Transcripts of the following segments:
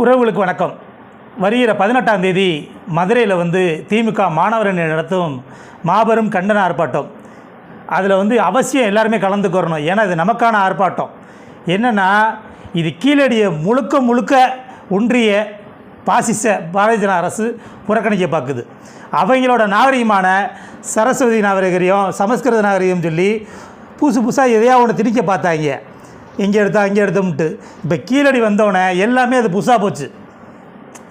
உறவுகளுக்கு வணக்கம். வருகிற பதினெட்டாம் தேதி மதுரையில் வந்து திமுக மாணவர் நடத்தும் மாபெரும் கண்டன ஆர்ப்பாட்டம். அதில் வந்து அவசியம் எல்லாருமே கலந்துக்கிறணும் ஏன்னா இது நமக்கான ஆர்ப்பாட்டம். என்னென்னா இது கீழடிய முழுக்க முழுக்க ஒன்றிய பாசிச பாரதிய ஜன அரசு புறக்கணிக்க பார்க்குது அவங்களோட நாகரிகமான சரஸ்வதி நாகரிகரையும் சமஸ்கிருத நாகரிகம் சொல்லி புதுசு புதுசாக எதையா ஒன்று திணிக்க பார்த்தாங்க. இங்கே எடுத்தா இங்கே எடுத்தோம்ட்டு இப்போ கீழடி வந்தோடனே எல்லாமே அது புதுசாக போச்சு.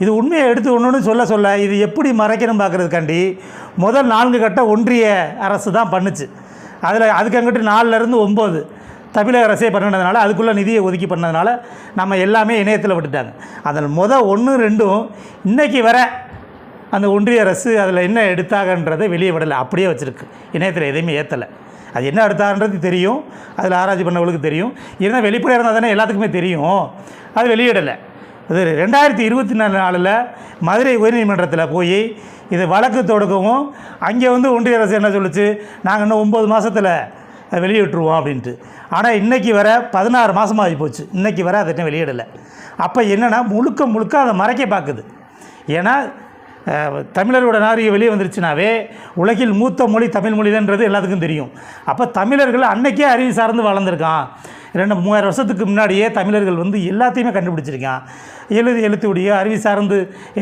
இது உண்மையை எடுத்து ஒன்று சொல்ல சொல்ல இது எப்படி மறைக்கணும் பார்க்குறதுக்காண்டி முதல் நான்கு கட்ட ஒன்றிய அரசு தான் பண்ணுச்சு. அதில் அதுக்கு அங்கிட்டு நாலுலேருந்து ஒம்பது தமிழக அரசே பண்ணினதுனால அதுக்குள்ளே நிதியை ஒதுக்கி பண்ணதுனால நம்ம எல்லாமே இணையத்தில் விட்டுட்டாங்க. அதில் முதல் ஒன்று ரெண்டும் இன்றைக்கி வர அந்த ஒன்றிய அரசு அதில் என்ன எடுத்தாகன்றதை வெளியே விடலை. அப்படியே வச்சுருக்கு. இணையத்தில் எதையுமே ஏற்றலை அது என்ன எடுத்தான்றது தெரியும். அதில் ஆராய்ச்சி பண்ணவங்களுக்கு தெரியும். ஏன்னா வெளிப்படையாக இருந்தால் தானே எல்லாத்துக்குமே தெரியும். அது வெளியிடலை. அது ரெண்டாயிரத்தி இருபத்தி நாலு நாலில் மதுரை உயர்நீதிமன்றத்தில் போய் இது வழக்கு தொடுக்கவும் அங்கே வந்து ஒன்றிய அரசு என்ன சொல்லிச்சு? நாங்கள் இன்னும் ஒம்பது மாதத்தில் வெளியிட்டுருவோம் அப்படின்ட்டு. ஆனால் இன்றைக்கி வர பதினாறு மாதமாக ஆகி போச்சு. இன்றைக்கி வர அதை வெளியிடலை. அப்போ என்னென்னா முழுக்க முழுக்க அதை மறைக்க பார்க்குது. ஏன்னா தமிழரோட நாரிய வெளியே வந்துருச்சுனாவே உலகில் மூத்த மொழி தமிழ் மொழிதான்றது எல்லாத்துக்கும் தெரியும். அப்போ தமிழர்கள் அன்னைக்கே அறிவு சார்ந்து வளர்ந்துருக்கான். ரெண்டு மூவாயிரம் வருஷத்துக்கு முன்னாடியே தமிழர்கள் வந்து எல்லாத்தையுமே கண்டுபிடிச்சிருக்கான். எழுதி எழுத்துடைய அறிவி சார்ந்து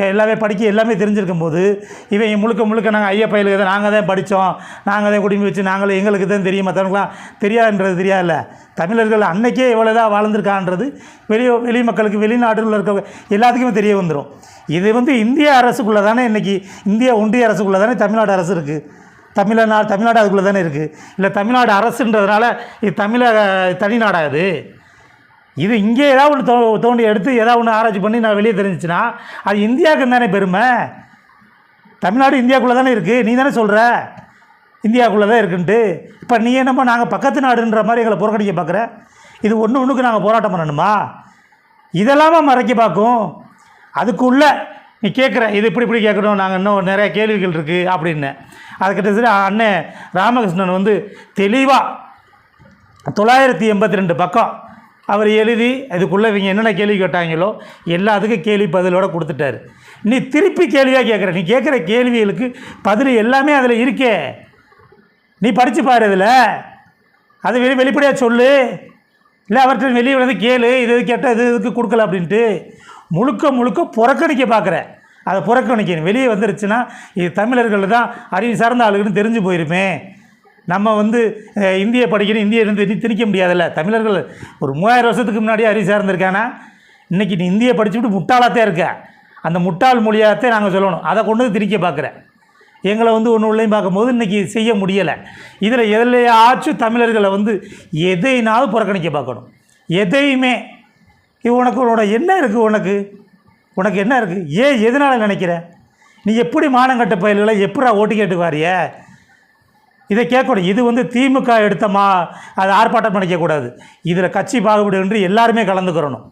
எல்லாமே படிக்க எல்லாமே தெரிஞ்சிருக்கும் போது இவன் முழுக்க முழுக்க நாங்கள் ஐயா பயிலுக்கு தான் நாங்கள் தான் படித்தோம் நாங்கள் தான் குடும்பி வச்சு நாங்களும் எங்களுக்கு தான் தெரியும். மற்றவங்களாம் தெரியாதுன்றது தெரியாதுல்ல. தமிழர்கள் அன்னைக்கே இவ்வளோ தான் வாழ்ந்திருக்கான்றது. வெளி வெளி மக்களுக்கு வெளிநாடுகளில் இருக்க எல்லாத்துக்குமே தெரிய வந்துடும் இது வந்து இந்திய அரசுக்குள்ளே தானே இன்றைக்கி இந்திய ஒன்றிய அரசுக்குள்ளே தானே தமிழ்நாடு அரசு இருக்குது தமிழ்நாடு தமிழ்நாடு அதுக்குள்ளே தானே இருக்குது இல்லை தமிழ்நாடு அரசுன்றதுனால இது தமிழக தனிநாடா இது? இது இங்கே ஏதாவது ஒன்று தோ தோண்டி எடுத்து ஏதாவது ஒன்று ஆராய்ச்சி பண்ணி நான் வெளியே தெரிஞ்சிச்சுன்னா அது இந்தியாவுக்கு தானே பெருமை? தமிழ்நாடு இந்தியாவுக்குள்ளே தானே இருக்குது நீ தானே சொல்கிற இந்தியாவுக்குள்ளே தான் இருக்குன்ட்டு. இப்போ நீ என்னம்மா நாங்கள் பக்கத்து நாடுன்ற மாதிரி எங்களை புறக்கணிக்க பார்க்குற இது ஒன்று ஒன்றுக்கு நாங்கள் போராட்டம் பண்ணணுமா? இதெல்லாமா மறைக்க பார்க்கும். அதுக்குள்ளே நீ கேட்குற இது இப்படி இப்படி கேட்கணும் நாங்கள் இன்னும் நிறைய கேள்விகள் இருக்குது அப்படின்னு. அதுக்கிட்ட அண்ணன் ராமகிருஷ்ணன் வந்து தெளிவாக தொள்ளாயிரத்தி எண்பத்தி ரெண்டு பக்கம் அவர் எழுதி இதுக்குள்ளே இவங்க என்னென்ன கேள்வி கேட்டாங்களோ எல்லாத்துக்கும் கேள்வி பதிலோடு கொடுத்துட்டாரு. நீ திருப்பி கேள்வியாக கேட்குற நீ கேட்குற கேள்விகளுக்கு பதில் எல்லாமே அதில் இருக்கே. நீ படித்து பாரு இதில். அது வெளி வெளிப்படையாக சொல்லு. இல்லை அவர்கிட்ட வெளியே வந்து கேளு இது இது கேட்டால் இது இதுக்கு கொடுக்கல அப்படின்ட்டு. முழுக்க முழுக்க புறக்கணிக்க பார்க்குற அதை புறக்கணிக்கணும் வெளியே வந்துருச்சுன்னா இது தமிழர்கள் தான் அறிவு சார்ந்த ஆளுகள்னு தெரிஞ்சு போயிருமே. நம்ம வந்து இந்திய படிக்கணும் இந்திய இருந்து திணிக்க முடியாதுல்ல. தமிழர்கள் ஒரு மூவாயிரம் வருஷத்துக்கு முன்னாடியே அறிவு சார்ந்திருக்கானா? இன்றைக்கி நீ இந்தியை படிச்சுட்டு முட்டாளாத்தே இருக்க. அந்த முட்டாள் மொழியாகத்தே நாங்கள் சொல்லணும். அதை கொண்டு வந்து திணிக்க பார்க்குறேன். எங்களை வந்து ஒன்று உள்ளேயும் பார்க்கும்போது இன்றைக்கி செய்ய முடியலை. இதில் எதுலையாச்சும் தமிழர்களை வந்து எதைனாலும் புறக்கணிக்க பார்க்கணும். எதையுமே உனக்கு உன்னோட என்ன இருக்குது உனக்கு? உனக்கு என்ன இருக்குது ஏன் எதனால் நினைக்கிற? நீ எப்படி மானங்கட்ட பயில்களை எப்படா ஓட்டு கேட்டு வாரிய? இதை கேட்கணும் இது வந்து திமுக எடுத்த மா அதை ஆர்ப்பாட்டம் பண்ணிக்கக்கூடாது இதில் கட்சி பாகுபாடு என்று எல்லாருமே கலந்துக்கிறணும்.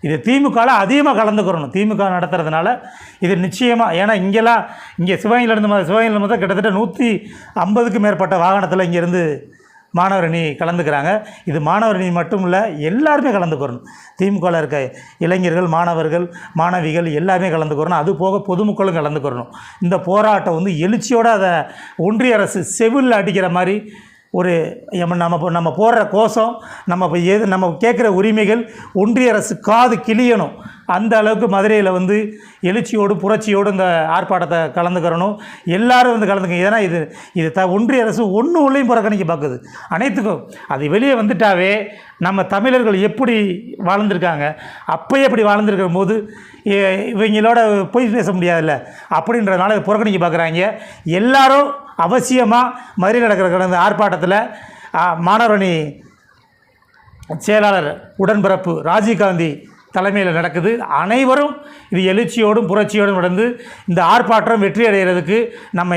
இது திமுகவில் அதிகமாக கலந்துக்கிறணும். திமுக நடத்துறதுனால இது நிச்சயமாக ஏன்னா இங்கெல்லாம் இங்கே சிவகங்கையிலேருந்து ம- கிட்டத்தட்ட நூற்றி ஐம்பதுக்கு மேற்பட்ட வாகனத்தில் இங்கேருந்து மாணவர் அணி கலந்துக்கிறாங்க. இது மாணவர் அணி மட்டும் இல்லை எல்லாருமே கலந்துக்கிறணும் திமுகவில் இருக்க இளைஞர்கள் மாணவர்கள் மாணவிகள் எல்லாமே கலந்துக்கிறணும் அது போக பொதுமக்களும் கலந்துக்கிறணும் இந்த போராட்டம் வந்து எழுச்சியோடு அதை ஒன்றிய அரசு செவில் அடிக்கிற மாதிரி ஒரு நம்ம நம்ம போடுற கோஷம் நம்ம இப்போ எது நம்ம கேட்குற உரிமைகள் ஒன்றிய அரசு காது கிளியணும் அந்த அளவுக்கு மதுரையில் வந்து எழுச்சியோடு புரட்சியோடு இந்த ஆர்ப்பாட்டத்தை கலந்துக்கிறணும். எல்லாரும் வந்து கலந்துக்க ஏன்னா இது இது த ஒன்றிய அரசு ஒன்று உள்ளேயும் புறக்கணிக்க பார்க்குது. அனைத்துக்கும் அது வெளியே வந்துட்டாவே நம்ம தமிழர்கள் எப்படி வாழ்ந்திருக்காங்க? அப்போயே அப்படி வாழ்ந்துருக்கிற போது இவங்களோட போய் பேச முடியாதுல்ல? அப்படின்றதுனால இதை புறக்கணிக்க பார்க்குறாங்க. எல்லாரும் அவசியமாக மதுரை நடக்கிற கடந்த ஆர்ப்பாட்டத்தில் மாணவரணி செயலாளர் உடன்பிறப்பு ராஜீவ்காந்தி தலைமையில் நடக்குது. அனைவரும் இது எழுச்சியோடும் புரட்சியோடும் நடந்து இந்த ஆர்ப்பாட்டம் வெற்றி அடைகிறதுக்கு நம்ம